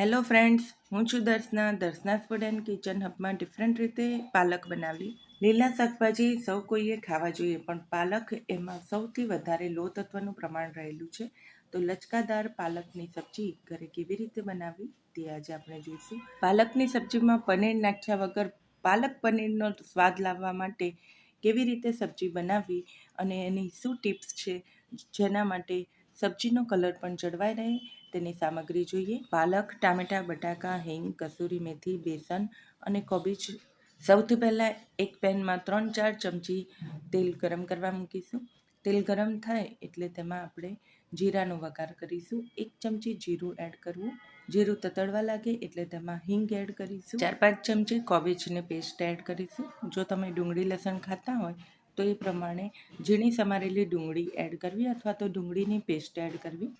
Hello friends હું છું Darshana. Darshana's food and kitchen હબમાં different રીતે પાલક બનાવી. લીલા શાકભાજી સૌ કોઈએ ખાવા જોઈએ, પણ પાલક એમાં સૌથી વધારે લો તત્વનું પ્રમાણ રહેલું છે. તો લચકાદાર પાલકની સબ્જી ઘરે કેવી રીતે બનાવવી તે આજે આપણે જોઈશું. પાલકની સબ્જીમાં પનીર નાખ્યા વગર પાલક પનીરનો સ્વાદ લાવવા માટે કેવી રીતે સબ્જી બનાવવી અને એની શું ટિપ્સ છે જેના માટે સબ્જીનો કલર પણ જળવાઈ રહે. તેની સામગ્રી જોઈએ. પાલક, ટામેટાં, બટાકા, હિંગ, કસૂરી મેથી, બેસન અને કોબીજ સૌથી પહેલાં એક પેનમાં ત્રણ ચાર ચમચી તેલ ગરમ કરવા મૂકીશું. તેલ ગરમ થાય એટલે તેમાં આપણે જીરાનો વઘાર કરીશું. એક ચમચી જીરું એડ કરવું. જીરું તતડવા લાગે એટલે તેમાં હિંગ એડ કરીશું. ચાર પાંચ ચમચી કોબીજની પેસ્ટ એડ કરીશું. જો તમે ડુંગળી લસણ ખાતા હોય તો એ પ્રમાણે ઝીણી સમારેલી ડુંગળી એડ કરવી અથવા તો ડુંગળીની પેસ્ટ એડ કરવી.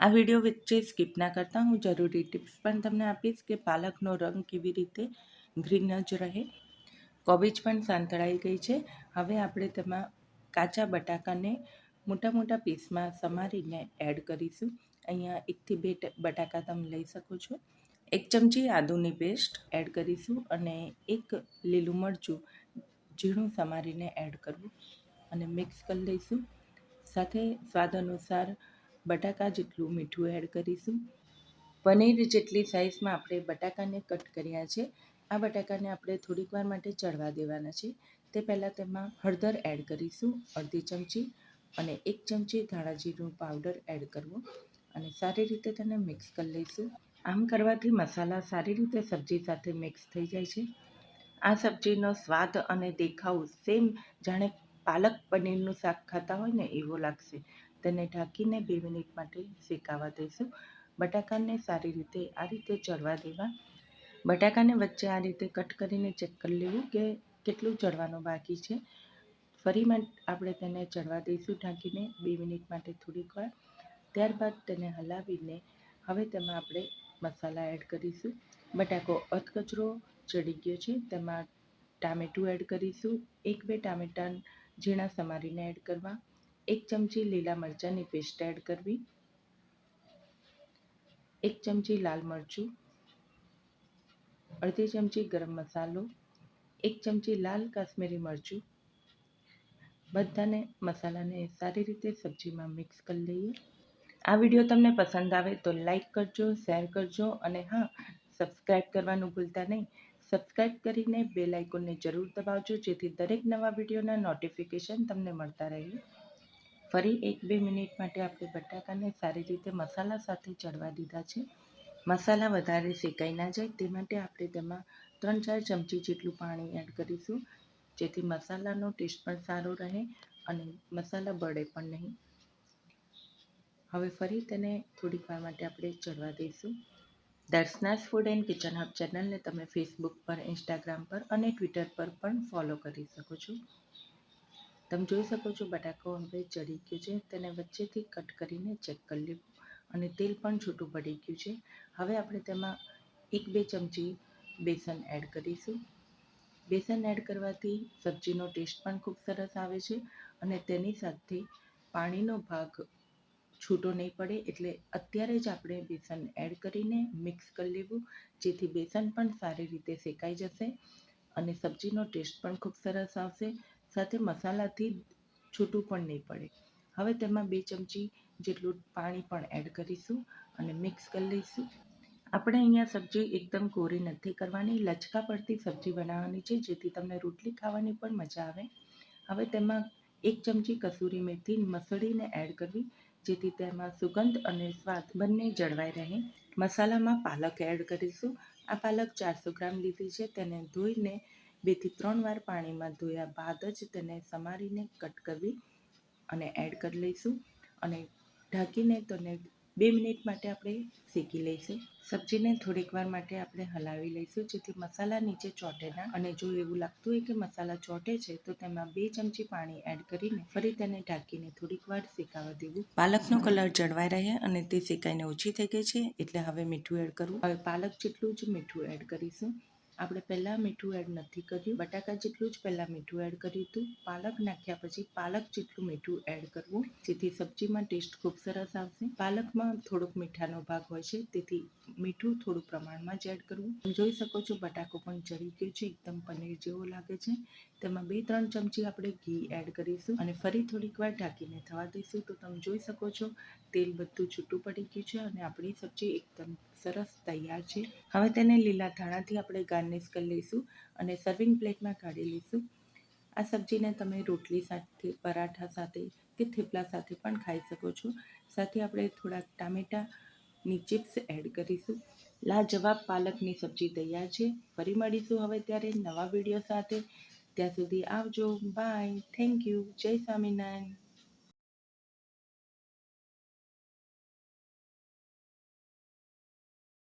આ વીડિયો વચ્ચે સ્કીપ ના કરતા હું જરૂરી ટિપ્સ પણ તમને આપીશ કે પાલકનો રંગ કેવી રીતે ગ્રીન જ રહે. કોબીજ પણ સાંતળાઈ ગઈ છે. હવે આપણે તેમાં કાચા બટાકાને મોટા મોટા પીસમાં સમારીને એડ કરીશું. અહીંયા એકથી બે બટાકા તમે લઈ શકો છો. એક ચમચી આદુની પેસ્ટ એડ કરીશું અને એક લીલું મરચું ઝીણું સમારીને એડ કરવું. અને મિક્સ કરી લઈશું સાથે સ્વાદ અનુસાર બટાકા જેટલું મીઠું એડ કરીશું. પનીર જેટલી સાઇઝમાં આપણે બટાકાને કટ કર્યા છે. આ બટાકાને આપણે થોડીક વાર માટે ચડવા દેવાના છે. તે પહેલાં તેમાં હળદર એડ કરીશું, અડધી ચમચી અને એક ચમચી ધાણા જીરું પાવડર એડ કરવો અને સારી રીતે તેને મિક્સ કરી લઈશું. આમ કરવાથી મસાલા સારી રીતે સબ્જી સાથે મિક્સ થઈ જાય છે. આ સબ્જીનો સ્વાદ અને દેખાવ સેમ જાણે પાલક પનીરનું શાક ખાતા હોય ને, એવો લાગશે. તેને ઢાંકીને બે મિનિટ માટે શેકાવા દઈશું. બટાકાને સારી રીતે આ રીતે ચડવા દેવા. બટાકાને વચ્ચે આ રીતે કટ કરીને ચેક કરી લેવું કે કેટલું ચડવાનું બાકી છે. ફરી આપણે તેને ચડવા દઈશું ઢાંકીને બે મિનિટ માટે થોડીક વાર. ત્યારબાદ તેને હલાવીને હવે તેમાં આપણે મસાલા એડ કરીશું. બટાકો અધકચરો ચડી ગયો છે. તેમાં ટામેટું એડ કરીશું. એક બે ટામેટાં ઝીણા સમારીને એડ કરવા. એક ચમચી લીલા મરચાંની પેસ્ટ એડ કરવી. એક ચમચી લાલ મરચું. અડધી ચમચી ગરમ મસાલો. એક ચમચી લાલ કાશ્મીરી મરચું. બધાને મસાલાને સારી રીતે સબ્જીમાં મિક્સ કરી લઈએ. આ વીડિયો તમને પસંદ આવે તો લાઈક કરજો શેર કરજો અને હા સબસ્ક્રાઈબ કરવાનું ભૂલતા નહીં. સબસ્ક્રાઈબ કરીને બે લાઇકોનને જરૂર દબાવજો, જેથી દરેક નવા વિડીયોના નોટિફિકેશન તમને મળતા રહે. ફરી એક બે મિનિટ માટે આપણે બટાકાને સારી રીતે મસાલા સાથે ચડવા દીધા છે. મસાલા વધારે શેકાઈ ના જાય, તે માટે આપણે તેમાં ત્રણ ચાર ચમચી જેટલું પાણી એડ કરીશું, જેથી મસાલાનો ટેસ્ટ પણ સારો રહે અને મસાલા બળે પણ નહીં. હવે ફરી તેને થોડીક વાર માટે આપણે ચડવા દઈશું. Darshana's food and kitchen hub ચેનલને તમે ફેસબુક પર ઇન્સ્ટાગ્રામ પર અને ટ્વિટર પર પણ ફોલો કરી શકો છો. તમે જોઈ શકો છો બટાકો હવે ચડી ગયો છે. તેને વચ્ચેથી કટ કરીને ચેક કરી લેવું અને તેલ પણ છૂટું પડી ગયું છે. હવે આપણે તેમાં એક બે ચમચી બેસન એડ કરીશું. બેસન એડ કરવાથી સબ્જીનો ટેસ્ટ પણ ખૂબ સરસ આવે છે અને તેની સાથે પાણીનો ભાગ છૂટો નહીં પડે એટલે અત્યારે જ આપણે બેસન એડ કરીને મિક્સ કરી લેવું, જેથી બેસન પણ સારી રીતે શેકાઈ જશે અને સબ્જીનો ટેસ્ટ પણ ખૂબ સરસ આવશે, સાથે મસાલાથી છૂટું પણ નહીં પડે. હવે તેમાં બે ચમચી જેટલું પાણી પણ એડ કરીશું અને મિક્સ કરી લઈશું. આપણે અહીંયા સબ્જી એકદમ કોરી નથી કરવાની, લચકા પડતી સબ્જી બનાવવાની છે, જેથી તમને રોટલી ખાવાની પણ મજા આવે. હવે તેમાં એક ચમચી કસૂરી મેથી મસળીને એડ કરવી જેથી તેમાં સુગંધ અને સ્વાદ બંને જળવાઈ રહે. મસાલામાં પાલક એડ કરીશું. આ પાલક ચારસો ગ્રામ લીધી છે. તેને ધોઈને બેથી ત્રણ વાર પાણીમાં ધોયા બાદ જ તેને સમારીને કટ કરવી અને એડ કરી લઈશું. અને ઢાંકીને તેને બે મિનિટ માટે આપણે શેકી લઈશું. સબ્જીને થોડીક વાર માટે આપણે હલાવી લઈશું. જેથી મસાલા નીચે ચોટે ના. અને જો એવું લાગતું હોય કે મસાલા ચોટે છે, તો તેમાં બે ચમચી પાણી એડ કરીને ફરી તેને ઢાંકીને થોડીક વાર શેકાવા દેવું. પાલકનો કલર જળવાઈ રહે અને તે શેકાઈને ઓછી થઈ ગઈ છે, એટલે હવે મીઠું એડ કરવું. હવે પાલક જેટલું જ મીઠું એડ કરીશું. આપણે પહેલાં મીઠું એડ નથી કર્યું. બટાકા જેટલું જ પહેલાં મીઠું એડ કર્યું હતું. પાલક નાખ્યા પછી પાલક જેટલું મીઠું એડ કરવું. જેથી સબ્જીમાં ટેસ્ટ ખૂબ સરસ આવશે. પાલકમાં થોડોક મીઠાનો ભાગ હોય છે. તેથી મીઠું થોડું પ્રમાણમાં જ એડ કરવું. જોઈ શકો છો બટાકો પણ ચડી ગયો છે. એકદમ પનીર જેવો લાગે છે. તેમાં બે ત્રણ ચમચી આપણે ઘી એડ કરીશું. અને ફરી થોડીક વાર ઢાંકીને થવા દઈશું. તો તમે જોઈ શકો છો તેલ બધું છૂટું પડી ગયું છે અને આપણી સબ્જી એકદમ સરસ તૈયાર છે. હવે તેને લીલા ધાણાથી આપણે ગાર્નિશ કરી લઈશું અને સર્વિંગ પ્લેટમાં કાઢી લઈશું. આ સબ્જીને તમે રોટલી સાથે, પરાઠા સાથે કે થેપલા સાથે પણ ખાઈ શકો છો. સાથે આપણે થોડાક ટામેટાની ચિપ્સ એડ કરીશું. લાજવાબ પાલકની સબ્જી તૈયાર છે. ફરી મળીશું હવે ત્યારે નવા વીડિયો સાથે. ત્યાં સુધી આવજો. બાય થેન્ક યુ જય સ્વામિનારાયણ.